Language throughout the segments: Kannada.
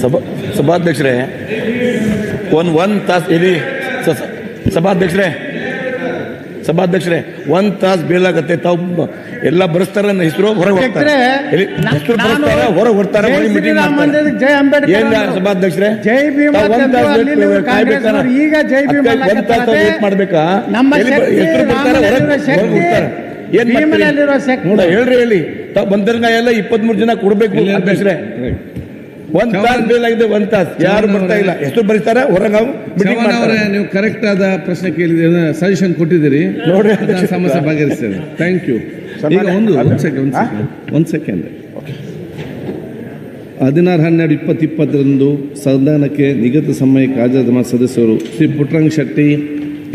ಸಭಾ ಸಭಾಧ್ಯಕ್ಷರೇ ಒಂದು ಒಂದು ತಾಸು ಸ- ಸಭಾಧ್ಯಕ್ಷರೇ ಸಭಾಧ್ಯಕ್ಷರೇ ಒಂದು ತಾಸು ಬೀಳಾಗತ್ತೆ. ತಾವು ಎಲ್ಲ ಬರೆಸ್ತಾರೆ ಹೆಸರು ಹೊರಗೆ ಹೋಗ್ತಾರೆ. ಎಲ್ಲಿ ಹೆಸರು ಬರೆಸ್ತಾರ ಹೊರಗೆ ಹೊಡ್ತಾರೆ ಜೈ ಅಂಬೇಡ್ಕರ್ ಸಭಾಧ್ಯಕ್ಷರೇ? ಜೈ ಭೀಮ್ ಈಗ ಜೈ ಭೀಮ್ ಒಂದ್ ತಾಸು ವೇಟ್ ಮಾಡ್ಬೇಕಾ? ನಮ್ಮ ಹೆಸರು ಬರ್ತಾರೆ ಹೊರಗೆ ಏನ್ ಹೇಳ್ರಿ ಹೇಳಿ. ತಾವು ಬಂದಿರಂಗ ಎಲ್ಲ ಇಪ್ಪತ್ಮೂರು ಜನ ಕೊಡ್ಬೇಕು ಅಧ್ಯಕ್ಷರೇ. ಒಂದ್ ತಾಸು ಆಗಿದೆ ಒಂದ್ ತಾಸು. ಯಾರು ಬರ್ತಾ ಇಲ್ಲ. ಎಷ್ಟು ಬರೀತಾರ? ಹೊರಗೆ ನಾವು ಮೀಟಿಂಗ್ ಮಾಡ್ತಾರೆ. ನೀವು ಕರೆಕ್ಟ್ ಆದ ಪ್ರಶ್ನೆ ಕೇಳಿದ್ರೆ ಸಜೆಷನ್ ಕೊಟ್ಟಿದ್ದೀರಿ. ನೋಡಿ ಸಮಸ್ಯೆ ಬಗೆಹರಿಸ್ತೇನೆ. ಥ್ಯಾಂಕ್ ಯು ಈಗ ಒಂದು ಒಂದು ಸೆಕೆಂಡ್ ಒಂದು ಸೆಕೆಂಡ್ ಹದಿನಾರು ಹನ್ನೆರಡು ಇಪ್ಪತ್ತು ಇಪ್ಪತ್ತರಂದು ಸದನಕ್ಕೆ ನಿಗದಿತ ಸಮಯಕ್ಕೆ ಹಾಜರಾದ ಸದಸ್ಯರು Shri Putrang Shetty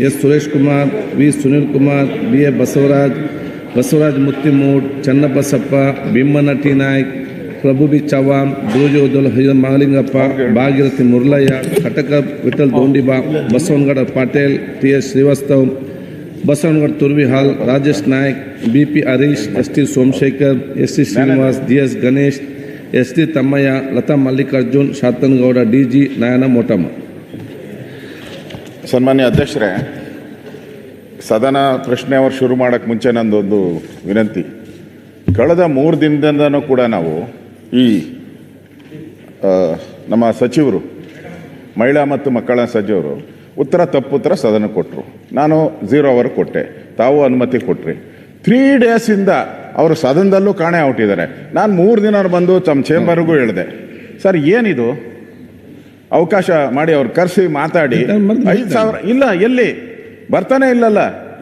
S. Suresh Kumar V. Sunil Kumar B. A. Basavaraj Basavaraj Muttimud Channabasappa T Naik Prabhu B Bojodal ಹರಿದ ಮಹಾಲಿಂಗಪ್ಪ ಭಾಗೀರಥಿ ಮುರ್ಲಯ್ಯ ಕಟಕ Vithal Dondiba, Basavanagouda Patil, T S Srivastav, Basavanagouda Turvihal, Rajesh Naik B P Harish, S T Somashekhar, S T Srinivas, D S Ganesh, S T Thammaiah, Latha Mallikarjun Shatangouda D G Nayana Motamma ಸನ್ಮಾನ್ಯ ಅಧ್ಯಕ್ಷರೇ, ಸದನ ಪ್ರಶ್ನೆ ಅವರು ಶುರು ಮಾಡೋಕ್ಕೆ ಮುಂಚೆ ನಂದೊಂದು ವಿನಂತಿ. ಕಳೆದ ಮೂರು ದಿನದಿಂದನೂ ಕೂಡ ನಾವು ಈ ನಮ್ಮ ಸಚಿವರು ಮಹಿಳಾ ಮತ್ತು ಮಕ್ಕಳ ಸಚಿವರು ಉತ್ತರ ತಪ್ಪು ಉತ್ತರ ಸದನ ಕೊಟ್ಟರು ನಾನು ಝೀರೋ ಅವರ್ ಕೊಟ್ಟೆ. ತಾವು ಅನುಮತಿ ಕೊಟ್ರಿ. ತ್ರೀ ಡೇಸಿಂದ ಅವರು ಸದನದಲ್ಲೂ ಕಾಣೆ ಔಟಿದ್ದಾರೆ. ನಾನು ಮೂರು ದಿನ ಬಂದು ತಮ್ಮ ಚೇಂಬರ್ಗೂ ಹೇಳಿದೆ. ಸರ್ ಏನಿದು? ಅವಕಾಶ ಮಾಡಿ ಅವ್ರು ಕರೆಸಿ ಮಾತಾಡಿ. ಐದು ಸಾವಿರ ಇಲ್ಲ ಎಲ್ಲಿ? ಬರ್ತಾನೆ ಇಲ್ಲಲ್ಲ.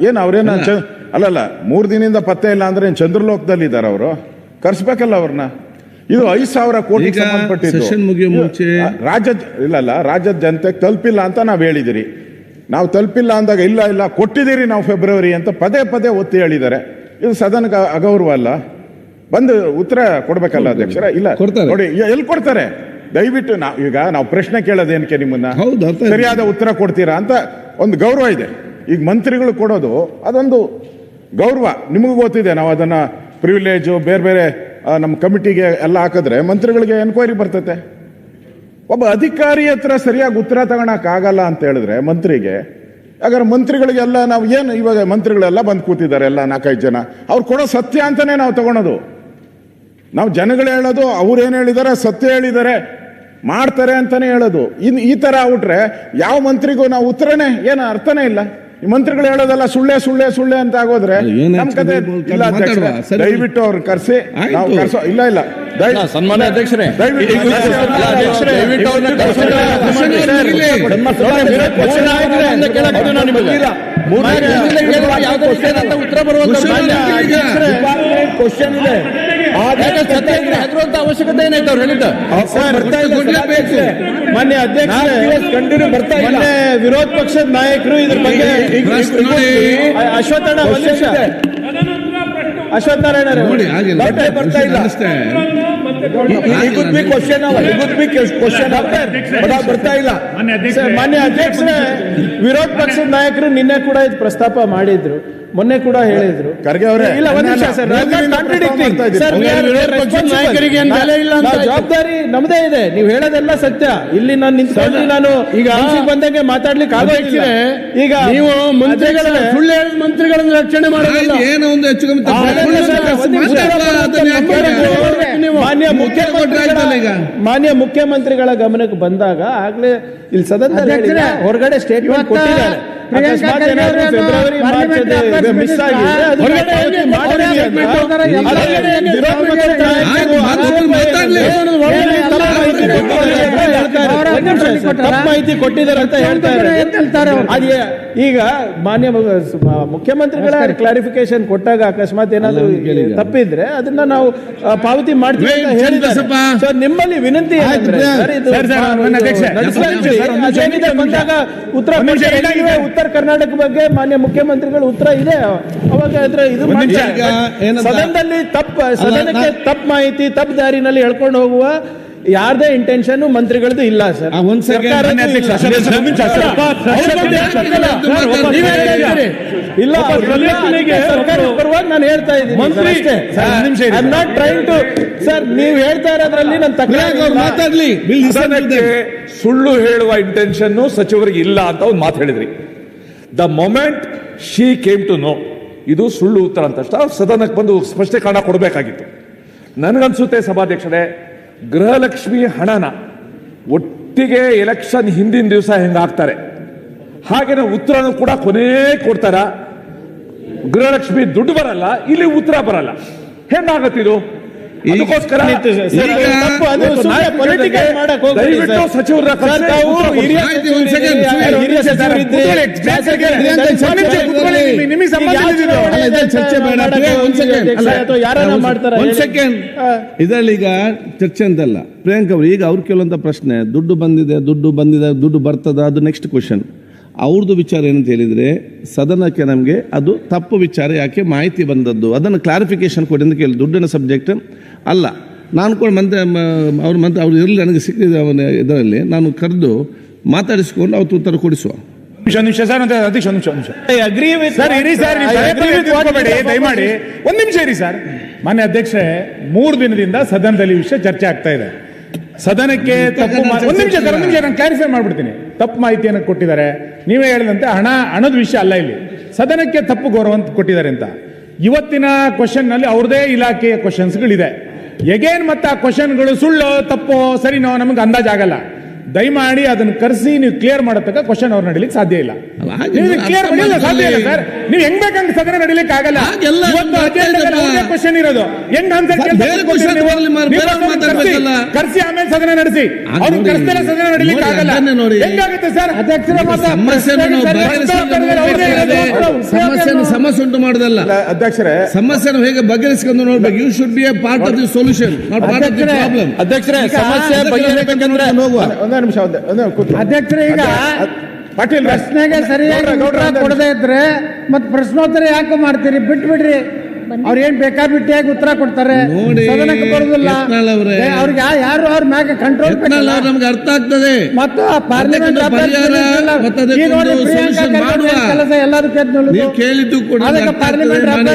ಏನು ಅವ್ರೇನು ಚ ಅಲ್ಲಲ್ಲ ಮೂರು ದಿನದಿಂದ ಪತ್ತೆ ಇಲ್ಲ ಅಂದ್ರೆ ಏನ್ ಚಂದ್ರಲೋಕದಲ್ಲಿ ಇದ್ದಾರೆ ಅವರು? ಕರೆಸ್ಬೇಕಲ್ಲ ಅವ್ರನ್ನ ಇದು ಐದು ಸಾವಿರ ಕೋಟಿ ಮುಂಚೆ- ರಾಜ್ಯ ಇಲ್ಲಲ್ಲ ರಾಜ್ಯದ ಜನತೆ ತಲುಪಿಲ್ಲ ಅಂತ ನಾವು ಹೇಳಿದಿರಿ. ನಾವು ತಲುಪಿಲ್ಲ ಅಂದಾಗ ಇಲ್ಲ ಇಲ್ಲ ಕೊಟ್ಟಿದ್ದೀರಿ ನಾವು ಫೆಬ್ರವರಿ ಅಂತ ಪದೇ ಪದೇ ಒತ್ತಿ ಹೇಳಿದ್ದಾರೆ. ಇದು ಸದನಕ್ಕೆ ಅಗೌರವ ಅಲ್ಲ. ಬಂದು ಉತ್ತರ ಕೊಡ್ಬೇಕಲ್ಲ ಅಧ್ಯಕ್ಷರ? ಇಲ್ಲ. ನೋಡಿ ಎಲ್ಲಿ ಕೊಡ್ತಾರೆ? ದಯವಿಟ್ಟು ನಾವು ಈಗ ನಾವು ಪ್ರಶ್ನೆ ಕೇಳೋದೇನಕ್ಕೆ ನಿಮ್ಮನ್ನ? ಸರಿಯಾದ ಉತ್ತರ ಕೊಡ್ತೀರಾ ಅಂತ ಒಂದು ಗೌರವ ಇದೆ. ಈಗ ಮಂತ್ರಿಗಳು ಕೊಡೋದು ಅದೊಂದು ಗೌರವ. ನಿಮಗೂ ಗೊತ್ತಿದೆ ನಾವು ಅದನ್ನು ಪ್ರಿವಿಲೇಜು ಬೇರೆ ಬೇರೆ ನಮ್ಮ ಕಮಿಟಿಗೆ ಎಲ್ಲ ಹಾಕಿದ್ರೆ ಮಂತ್ರಿಗಳಿಗೆ ಎನ್ಕ್ವೈರಿ ಬರ್ತತೆ. ಒಬ್ಬ ಅಧಿಕಾರಿ ಹತ್ರ ಸರಿಯಾಗಿ ಉತ್ತರ ಆಗಲ್ಲ ಅಂತ ಹೇಳಿದ್ರೆ ಮಂತ್ರಿಗೆ, ಹಾಗಾದ್ರೆ ಮಂತ್ರಿಗಳಿಗೆಲ್ಲ ನಾವು ಏನು ಇವಾಗ ಮಂತ್ರಿಗಳೆಲ್ಲ ಬಂದು ಕೂತಿದ್ದಾರೆ ಎಲ್ಲ ನಾಲ್ಕೈದು ಜನ, ಅವ್ರು ಕೊಡೋ ಸತ್ಯ ಅಂತಲೇ ನಾವು ತಗೊಳೋದು. ನಾವು ಜನಗಳು ಹೇಳೋದು, ಅವ್ರು ಏನು ಹೇಳಿದ್ದಾರೆ ಸತ್ಯ ಹೇಳಿದ್ದಾರೆ ಮಾಡ್ತಾರೆ ಅಂತಲೇ ಹೇಳೋದು. ಇನ್ನು ಈ ಥರ ಆಗ್ಬಿಟ್ರೆ ಯಾವ ಮಂತ್ರಿಗೂ ನಾವು ಉತ್ತರನೇ, ಏನು ಅರ್ಥನೇ ಇಲ್ಲ. ಮಂತ್ರಿಗಳು ಹೇಳೋದಲ್ಲ ಸುಳ್ಳೆ ಸುಳ್ಳೆ ಸುಳ್ಳೆ ಅಂತ ಆಗೋದ್ರೆ ಅದು ಏನ್ ನಮ್ ಕತೆ ಇಲ್ಲ ಅಧ್ಯಕ್ಷರೇ. ದಯವಿಟ್ಟು ಅವ್ರು ಕರ್ಸಿ ನಾವು ಕರ್ಸೋ ಇಲ್ಲ ಇಲ್ಲ. ಸನ್ಮಾನ್ಯ ಅಧ್ಯಕ್ಷರೇ. ನಮ್ಮ ಉತ್ತರ ಬರುವಂತ ಕ್ವಶನ್. ಇದೆ ಯಾಕೆ ಸತ್ಯ ಇದ್ರೆ ಹೆದರುವಂತ ಅವಶ್ಯಕತೆ ಏನಾಯ್ತು ಅವ್ರು ಹೇಳಿದ್ದ? ಅಧ್ಯಕ್ಷರೇ ಕಂಟಿನ್ಯೂ ಬರ್ತಾ ಇಲ್ಲ. ಮೊನ್ನೆ ವಿರೋಧ ಪಕ್ಷದ ನಾಯಕರು ಇದ್ರ ಬಗ್ಗೆ. ಅಶ್ವತ್ಥಣ್ಣ ಅಶ್ವತ್ಥನಾರಾಯಣ ನೋಡಿ. ಆಗಿಲ್ಲ ಬರ್ತಾ- ಇಲ್ಲ. ಬರ್ತಾ ಇಲ್ಲ. ಮಾನ್ಯ ಅಧ್ಯಕ್ಷರೇ. ವಿರೋಧ ಪಕ್ಷದ ನಾಯಕರು ನಿನ್ನೆ ಕೂಡ ಇದು ಪ್ರಸ್ತಾಪ ಮಾಡಿದ್ರು. ಮೊನ್ನೆ ಕೂಡ ಹೇಳಿದ್ರು. ಖರ್ಗೆ ಅವರೇ, ಇಲ್ಲ ಒಂದ್ ನಿಮಿಷ ಸರ್ ಕಾಂಟ್ರಡಿಕ್ಟಿಂಗ್ ಸರ್ ಜವಾಬ್ದಾರಿ ನಮ್ದೇ ಇದೆ. ನೀವು ಹೇಳೋದೆಲ್ಲ ಸತ್ಯ. ಇಲ್ಲಿ ನಾನು ನಿಂತ್ಕೊಂಡು ನಾನು ಈಗ ಬಂದಂಗೆ ಮಾತಾಡ್ಲಿಕ್ಕೆ ಆಗೋದಿಲ್ಲ. ಈಗ ನೀವು ಮಂತ್ರಿಗಳ ಸುಳ್ಳು ಹೇಳಿದ ಮಂತ್ರಿಗಳನ್ನು ರಕ್ಷಣೆ ಮಾಡೋದಿಲ್ಲ. ಏನೋ ಒಂದು ಹೆಚ್ಚು ಮಾನ್ಯ ಉತ್ತರ ಆಯ್ತಲ್ಲ ಈಗ. ಮುಖ್ಯಮಂತ್ರಿಗಳ ಮಾನ್ಯ ಮುಖ್ಯಮಂತ್ರಿಗಳ ಗಮನಕ್ಕೆ ಬಂದಾಗ ಆಗ್ಲೇ ಇಲ್ಲಿ ಸದನ ಹೊರಗಡೆ ಸ್ಟೇಟ್ಮೆಂಟ್ ಕೊಟ್ಟಿದ್ದಾರೆ. ಫೆಬ್ರವರಿ ಮಾರ್ಚ್ ಮಿಸ್ ಆಗಿದೆ ಅಂತ. ಮಾಹಿತಿ ಕೊಟ್ಟಿದ್ದಾರೆ ಹೇಳ್ತಾರೆ. ಅದೇ ಈಗ ಮಾನ್ಯ ಮುಖ್ಯಮಂತ್ರಿಗಳ ಕ್ಲಾರಿಫಿಕೇಶನ್ ಕೊಟ್ಟಾಗ ಅಕಸ್ಮಾತ್ ಏನಾದ್ರು ತಪ್ಪಿದ್ರೆ ಅದನ್ನ ನಾವು ಪಾವತಿ ಮಾಡ್ತೀವಿ ಅಂತ Wait, ಹೇಳಿದ್ದಾರೆ ಸರ್ ನಿಮ್ಮಲ್ಲಿ ವಿನಂತಿ ಬಂದಾಗ ಉತ್ತರ? ಉತ್ತರ ಕರ್ನಾಟಕ ಬಗ್ಗೆ ಮಾನ್ಯ ಮುಖ್ಯಮಂತ್ರಿಗಳು ಉತ್ತರ ಇದೆ. ಅವಾಗ ಇದು ಸದನದಲ್ಲಿ ತಪ್ಪ ಸದನಕ್ಕೆ ತಪ್ಪು ಮಾಹಿತಿ ತಪ್ಪು ದಾರಿನಲ್ಲಿ ಹೇಳ್ಕೊಂಡು ಹೋಗುವ ಯಾರ್ದೇ ಇಂಟೆನ್ಷನ್ ಮಂತ್ರಿಗಳದ್ದು ಇಲ್ಲ ಸರ್ ಇಲ್ಲ. ಪರವಾಗಿ ನಾನು ಹೇಳ್ತಾ ಇದ್ದೀನಿ ನಾಟ್ ಟ್ರೈಂಗ್ ಟು ಸರ್ ನೀವು ಹೇಳ್ತಾ ಇರೋದ್ರಲ್ಲಿ ನನ್ನ ತಕ್ಕ ಸುಳ್ಳು ಹೇಳುವ ಇಂಟೆನ್ಷನ್ ಸಚಿವರಿಗೆ ಇಲ್ಲ ಅಂತ ಒಂದು ಮಾತು ಹೇಳಿದ್ರಿ. The moment she came to know ಇದು ಸುಳ್ಳು ಉತ್ತರ ಅಂತ ಸದನಕ್ಕೆ ಬಂದು ಸ್ಪಷ್ಟೀಕರಣ ಕೊಡಬೇಕಾಗಿತ್ತು. ನನಗನ್ಸುತ್ತೆ ಸಭಾಧ್ಯಕ್ಷರೇ, ಗೃಹಲಕ್ಷ್ಮಿ ಹಣನ ಒಟ್ಟಿಗೆ ಎಲೆಕ್ಷನ್ ಹಿಂದಿನ ದಿವಸ ಹೆಂಗೆ ಹಾಕ್ತಾರೆ ಹಾಗೇನೆ ಉತ್ತರನೂ ಕೂಡ ಕೊನೆ ಕೊಡ್ತಾರ? ಗೃಹಲಕ್ಷ್ಮಿ ದುಡ್ಡು ಬರಲ್ಲ, ಇಲ್ಲಿ ಉತ್ತರ ಬರಲ್ಲ. ಹೆಂಗಾಗತ್ತಿದು ಅದಕ್ಕೋಸ್ಕರ ದಯವಿಟ್ಟು ಸಚಿವರ ಚರ್ಚೆ ಈಗ ಚರ್ಚೆ ಅಂತಲ್ಲ. ಪ್ರಿಯಾಂಕ್ ಅವರು ಈಗ ಅವ್ರು ಕೇಳುವಂತ ಪ್ರಶ್ನೆ ದುಡ್ಡು ಬಂದಿದೆ ದುಡ್ಡು ಬಂದಿದೆ ದುಡ್ಡು ಬರ್ತದ ಅದು ನೆಕ್ಸ್ಟ್ ಕ್ವಶನ್ ಅವ್ರದ್ದು ವಿಚಾರ ಏನಂತ ಹೇಳಿದರೆ ಸದನಕ್ಕೆ ನಮಗೆ ಅದು ತಪ್ಪು ವಿಚಾರ ಯಾಕೆ ಮಾಹಿತಿ ಬಂದದ್ದು? ಅದನ್ನು ಕ್ಲಾರಿಫಿಕೇಶನ್ ಕೊಡಿ ಅಂತ ಕೇಳಿ ದುಡ್ಡಿನ ಸಬ್ಜೆಕ್ಟ್ ಅಲ್ಲ. ನಾನು ಕೂಡ ಮಂತ್ರಿ ಅವ್ರ ಮಂತ್ರಿ ಅವ್ರು ಇರಲಿ ನನಗೆ ಸಿಕ್ಕಿದ ಅವನ ಇದರಲ್ಲಿ. ನಾನು ಕರೆದು ಮಾತಾಡಿಸ್ಕೊಂಡು ಅವತ್ತು ಉತ್ತರ ಕೊಡಿಸುವ. ನಿಮಿಷ ನಿಮಿಷ ಸರ್ ಅಂತ ಅಧ್ಯಕ್ಷ ನಿಮಿಷ ನಿಮಿಷ. ಸರ್ ಇರಿ ತಿಳ್ಕೊಬೇಡಿ, ದಯಮಾಡಿ. ಒಂದ್ ನಿಮಿಷ ಇರಿ ಸರ್. ಮಾನ್ಯ ಅಧ್ಯಕ್ಷೆ ಮೂರು ದಿನದಿಂದ ಸದನದಲ್ಲಿ ವಿಷಯ ಚರ್ಚೆ ಆಗ್ತಾ ಇದೆ. ಸದನಕ್ಕೆ ತಪ್ಪು ಒಂದು ಒಂದ್ ನಿಮಿಷ ಸರ್ ಒಂದ್ ನಿಮಿಷ ನಾನು ಕ್ಲಾರಿಫೈ ಮಾಡ್ಬಿಡ್ತೀನಿ. ತಪ್ಪು ಮಾಹಿತಿಯನ್ನು ಕೊಟ್ಟಿದ್ದಾರೆ. ನೀವೇ ಹೇಳಿದಂತೆ ಹಣ, ಹಣದ ವಿಷಯ ಅಲ್ಲ ಇಲ್ಲಿ. ಸದನಕ್ಕೆ ತಪ್ಪು ಗೌರವ ಅಂತ ಕೊಟ್ಟಿದ್ದಾರೆ ಅಂತ. ಇವತ್ತಿನ ಕ್ವಶನ್ನಲ್ಲಿ ಅವ್ರದೇ ಇಲಾಖೆಯ ಕ್ವಶನ್ಸ್ಗಳಿದೆ ಎಗೇನ್ ಮತ್ತೆ ಆ ಕ್ವಶನ್ಗಳು ಸುಳ್ಳು, ತಪ್ಪು, ಸರಿನೋ ನಮಗೆ ಅಂದಾಜಾಗಲ್ಲ. ದಯಮಾಡಿ ಅದನ್ನ ಕರೆಸಿ ನೀವು ಕ್ಲಿಯರ್ ಮಾಡತಕ್ಕ ಕ್ವಶನ್ ಅವ್ರು ನಡೀಲಿಕ್ಕೆ ಸಾಧ್ಯ ಇಲ್ಲ. ಕ್ಲಿಯರ್ ಮಾಡಿಲ್ಲ ಸಾಧ್ಯ ಇಲ್ಲ ಸರ್ ನೀವು ಹೆಂಗ್ ಬೇಕಂತ ಸದನ ನಡೀಲಿಕ್ಕೆ ಆಗಲ್ಲ. ಕ್ವಶನ್ ಇರೋದು. ಹೆಂಗ್ ಆನ್ಸರ್. ಕರ್ಸಿ ಆಮೇಲೆ ಸದನ ನಡೆಸಿ. ಅವ್ರು ಕರೆಸ್ತಾರೆ ಸದನ ನಡೀಲಿಕ್ಕೆ ನೋಡಿ, ಆಗಲ್ಲ. ಹೆಂಗಾಗುತ್ತೆ ಸರ್ ಅಧ್ಯಕ್ಷರ ಮಾತು ಸಮಸ್ಯೆ ಉಂಟು ಮಾಡುದಲ್ಲ. ಅಧ್ಯಕ್ಷರೇ. ಸಮಸ್ಯೆನ ಹೇಗೆ ಬಗೆಹರಿಸಿಕೊಂಡು ನೋಡ್ಬೇಕು? You should be a part of the solution not part of the problem ಅಧ್ಯಕ್ಷರೇ ಸಮಸ್ಯೆ ಹೋಗುವ. ಒಂದೇ ನಿಮಿಷ ಒಂದೇ ಅಧ್ಯಕ್ಷರೇ ಈಗ ಪಾಟೀಲ್ ಪ್ರಶ್ನೆಗೆ ಸರಿಯಾಗಿ ಕೊಡದೇ ಇದ್ರೆ ಮತ್ತೆ ಪ್ರಶ್ನೋತ್ತರ ಯಾಕೆ ಮಾಡ್ತೀರಿ? ಬಿಟ್ಬಿಡ್ರಿ. ಅವ್ರ ಏನ್ ಬೇಕಾಬಿಟ್ಟಿಯಾಗಿ ಉತ್ತರ ಕೊಡ್ತಾರೆ? ನೋಡಿ, ಸದನಕ್ಕೆ ಬರುದಿಲ್ಲ. ಅವ್ರಿಗೆ ಯಾ- ಯಾರು ಅವ್ರ ಮ್ಯಾಗ ಕಂಟ್ರೋಲ್ ನಮ್ಗೆ ಅರ್ಥ ಆಗ್ತದೆ. ಮತ್ತು ಪಾರ್ಲಿಮೆಂಟ್. ಕೆಲಸ ಎಲ್ಲರೂ ಕೇಳಿದ್ದು ಕೂಡ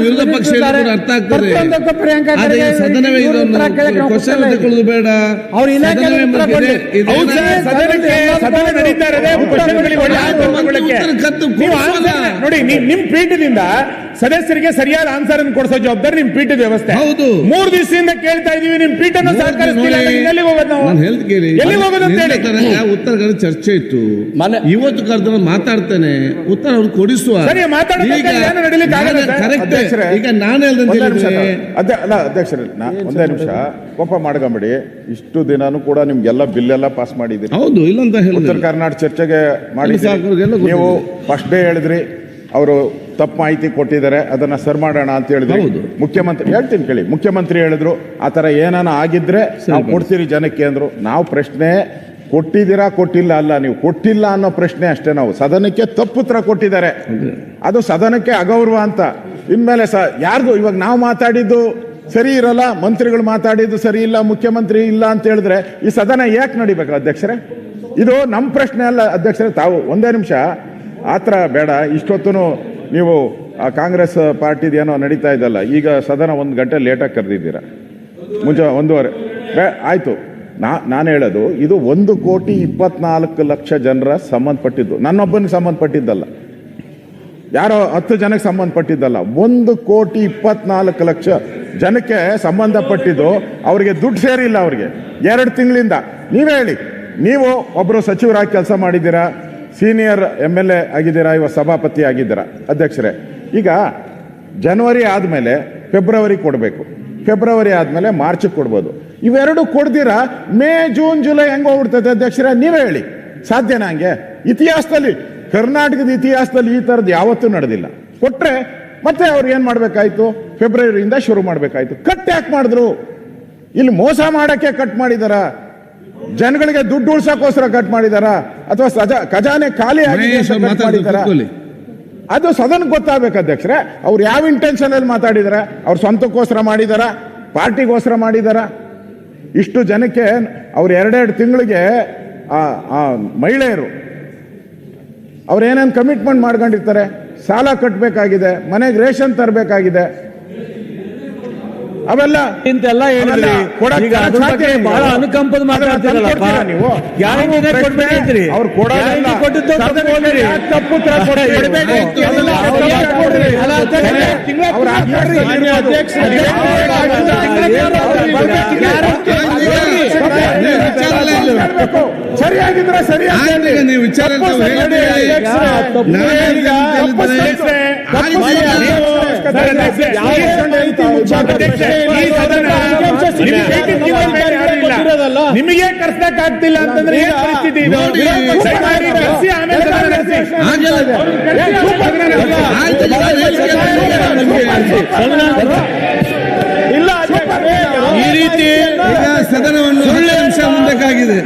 ವಿರೋಧ ಪಕ್ಷ ಅರ್ಥ ಆಗ್ತದೆ. ಸದನವೇ ಬೇಡ. ಅವ್ರ ಇಲಾಖೆ ನೋಡಿ ನಿಮ್ ಪೀಠದಿಂದ ಸದಸ್ಯರಿಗೆ ಸರಿಯಾದ ಆನ್ಸರ್ ಅನ್ನು ಕೊಡಿಸೋ ಜವಾಬ್ದಾರಿ ನಿಮ್ ಪೀಠದ ವ್ಯವಸ್ಥೆ. ಹೌದು. ಮೂರು ದಿವಸದಿಂದ ಕೇಳ್ತಾ ಇದೀವಿ ನಿಮ್ ಪೀಠ ಉತ್ತರ ಸಹಕರಿಸ್ತಿಲ್ಲ ಎಲ್ಲಿಗೆ ಹೋಗೋದು ನಾವು? ನಾನು ಹೇಳ್ತ ಕೇಳಿ. ಎಲ್ಲಿಗೆ ಹೋಗೋದು ಅಂತ ಹೇಳಿ. ಉತ್ತರ ಚರ್ಚೆ ಇತ್ತು? ಮನೆ- ಇವತ್ತು ಕರೆದ ಮಾತಾಡ್ತೇನೆ ಉತ್ತರ ಅವ್ರು ಕೊಡಿಸುವ. ಸರಿ? ಕರೆಕ್ಟ್ ಈಗ ನಾನು ಹೇಳ್ದಂತ ಅಧ್ಯಕ್ಷರೇ ಒಂದೇ ನಿಮಿಷ ಕೋಪ ಮಾಡ್ಕೊಂಬಿಡಿ. ಇಷ್ಟು ದಿನಾನು ಕೂಡ ನಿಮ್ಗೆಲ್ಲ ಬಿಲ್ ಎಲ್ಲ ಪಾಸ್ ಮಾಡಿದ್ರಿ ಹೌದು ಇಲ್ಲಂತ ಉತ್ತರ ಹೇಳಿದ್ರೆ ಕರ್ನಾಟಕ ಚರ್ಚೆಗೆ ಮಾಡಿ ಸಾಕು, ನೀವು ಫಸ್ಟ್ ಡೇ ಹೇಳಿದ್ರಿ. ಅವರು ತಪ್ಪು ಮಾಹಿತಿ ಕೊಟ್ಟಿದ್ದಾರೆ ಅದನ್ನ ಸರ್ ಮಾಡೋಣ ಅಂತ ಹೇಳಿದ್ರೆ. ಮುಖ್ಯಮಂತ್ರಿ ಹೇಳ್ತೀನಿ ಕೇಳಿ ಮುಖ್ಯಮಂತ್ರಿ ಹೇಳಿದ್ರು ಆ ತರ ಏನಾನ ಆಗಿದ್ರೆ ನಾವು. ಕೊಡ್ತೀರಿ ಜನಕ್ಕೆ ಅಂದ್ರು. ನಾವು ಪ್ರಶ್ನೆ ಕೊಟ್ಟಿದ್ದೀರಾ ಕೊಟ್ಟಿಲ್ಲ ಅಲ್ಲ ನೀವು ಕೊಟ್ಟಿಲ್ಲ ಅನ್ನೋ ಪ್ರಶ್ನೆ ಅಷ್ಟೇ ನಾವು. ಸದನಕ್ಕೆ ತಪ್ಪು ಉತ್ತರ ಕೊಟ್ಟಿದ್ದಾರೆ. ಅದು ಸದನಕ್ಕೆ ಅಗೌರವ ಅಂತ. ಇನ್ಮೇಲೆ ಸ ಯಾರ್ದು ಇವಾಗ ನಾವು ಮಾತಾಡಿದ್ದು ಸರಿ ಇರಲ್ಲ ಮಂತ್ರಿಗಳು ಮಾತಾಡಿದ್ದು ಸರಿ ಇಲ್ಲ ಮುಖ್ಯಮಂತ್ರಿ ಇಲ್ಲ ಅಂತ ಹೇಳಿದ್ರೆ ಈ ಸದನ ಯಾಕೆ ನಡಿಬೇಕು ಅಧ್ಯಕ್ಷರೇ? ಇದು ನಮ್ಮ ಪ್ರಶ್ನೆ ಅಲ್ಲ ಅಧ್ಯಕ್ಷರೇ ತಾವು ಒಂದೇ ನಿಮಿಷ. ಆತರ ಬೇಡ ಇಷ್ಟೊತ್ತು ನೀವು ಆ ಕಾಂಗ್ರೆಸ್ ಪಾರ್ಟಿದು ಏನೋ ನಡೀತಾ ಇದ್ದಲ್ಲ ಈಗ ಸದನ ಒಂದು ಗಂಟೆ ಲೇಟಾಗಿ ಕರೆದಿದ್ದೀರಾ? ಮುಂಚೆ ಒಂದೂವರೆ. ಆಯಿತು. ನಾ, ನಾನು ಹೇಳೋದು, ಇದು ಒಂದು ಕೋಟಿ ಇಪ್ಪತ್ನಾಲ್ಕು ಲಕ್ಷ ಜನರ ಸಂಬಂಧಪಟ್ಟಿದ್ದು. ನನ್ನೊಬ್ಬನಿಗೆ ಸಂಬಂಧಪಟ್ಟಿದ್ದಲ್ಲ. ಯಾರೋ ಹತ್ತು ಜನಕ್ಕೆ ಸಂಬಂಧಪಟ್ಟಿದ್ದಲ್ಲ. ಒಂದು ಕೋಟಿ ಇಪ್ಪತ್ನಾಲ್ಕು ಲಕ್ಷ ಜನಕ್ಕೆ ಸಂಬಂಧಪಟ್ಟಿದ್ದು, ಅವರಿಗೆ ದುಡ್ಡು ಸೇರಿಲ್ಲ ಅವರಿಗೆ. ಎರಡು ತಿಂಗಳಿಂದ. ನೀವೇ ಹೇಳಿ, ನೀವು ಒಬ್ಬರು ಸಚಿವರಾಗಿ ಕೆಲಸ ಮಾಡಿದ್ದೀರಾ? ಸೀನಿಯರ್ ಎಂ ಎಲ್ ಎ ಆಗಿದ್ದೀರಾ ಇವ ಸಭಾಪತಿ ಆಗಿದ್ದೀರಾ? ಅಧ್ಯಕ್ಷರೇ, ಈಗ ಜನವರಿ ಆದಮೇಲೆ ಫೆಬ್ರವರಿ ಕೊಡಬೇಕು. ಫೆಬ್ರವರಿ ಆದಮೇಲೆ ಮಾರ್ಚಿಗೆ ಕೊಡ್ಬೋದು. ಇವೆರಡು ಕೊಡ್ದಿರಾ ಮೇ ಜೂನ್ ಜುಲೈ ಹೆಂಗೆ ಹೋಗ್ಬಿಡ್ತದೆ ಅಧ್ಯಕ್ಷರೇ, ನೀವೇ ಹೇಳಿ. ಸಾಧ್ಯನಾ ಹಂಗೆ? ಇತಿಹಾಸದಲ್ಲಿ, ಕರ್ನಾಟಕದ ಇತಿಹಾಸದಲ್ಲಿ ಈ ಥರದ್ದು ಯಾವತ್ತೂ ನಡೆದಿಲ್ಲ. ಕೊಟ್ಟರೆ ಮತ್ತೆ ಅವ್ರು ಏನು ಮಾಡಬೇಕಾಯ್ತು? ಫೆಬ್ರವರಿಯಿಂದ ಶುರು ಮಾಡಬೇಕಾಯ್ತು. ಕಟ್ ಯಾಕೆ ಮಾಡಿದ್ರು? ಇಲ್ಲಿ ಮೋಸ ಮಾಡಕ್ಕೆ ಕಟ್ ಮಾಡಿದಾರ? ಜನಗಳಿಗೆ ದುಡ್ಡು ಉಳ್ಸಕ್ಕೋಸ್ಕರ ಕಟ್ ಮಾಡಿದಾರ? ಅಥವಾ ಖಜಾನೆ ಖಾಲಿ ಮಾಡಿದಾರ? ಅದು ಸದನ್ ಗೊತ್ತಾಗಬೇಕು ಅಧ್ಯಕ್ಷರೇ. ಅವ್ರು ಯಾವ ಇಂಟೆನ್ಷನ್ ಅಲ್ಲಿ ಮಾತಾಡಿದಾರ? ಅವ್ರ ಸ್ವಂತಕ್ಕೋಸ್ಕರ ಮಾಡಿದಾರ? ಪಾರ್ಟಿಗೋಸ್ಕರ ಮಾಡಿದಾರ? ಇಷ್ಟು ಜನಕ್ಕೆ ಅವ್ರು ಎರಡೆರಡು ತಿಂಗಳಿಗೆ ಮಹಿಳೆಯರು ಅವ್ರು ಏನೇನು ಕಮಿಟ್ಮೆಂಟ್ ಮಾಡ್ಕೊಂಡಿರ್ತಾರೆ? ಸಾಲ ಕಟ್ಟಬೇಕಾಗಿದೆ ಮನೆಗೆ ರೇಷನ್ ತರಬೇಕಾಗಿದೆ ಅವೆಲ್ಲ ಇಂತೆಲ್ಲ ಹೇಳಿದ್ರಿ ಬಹಳ ಅನುಕಂಪದ ಮಾತಾಡ್ತೀರಲ್ಲ ತಪ್ಪು ಅಧ್ಯಕ್ಷ ಸರಿಯಾಗಿದ್ರೆ ಸರಿಯಾಗಿ ನೀವು ನಿಮಗೆ ಕರ್ಸಕ್ ಆಗ್ತಿಲ್ಲ ಅಂತಂದ್ರೆ ಏನ್ ಪರಿಸ್ಥಿತಿ ಇಲ್ಲ ಈ ರೀತಿ ಸದನವನ್ನು ಆಗಿದೆ.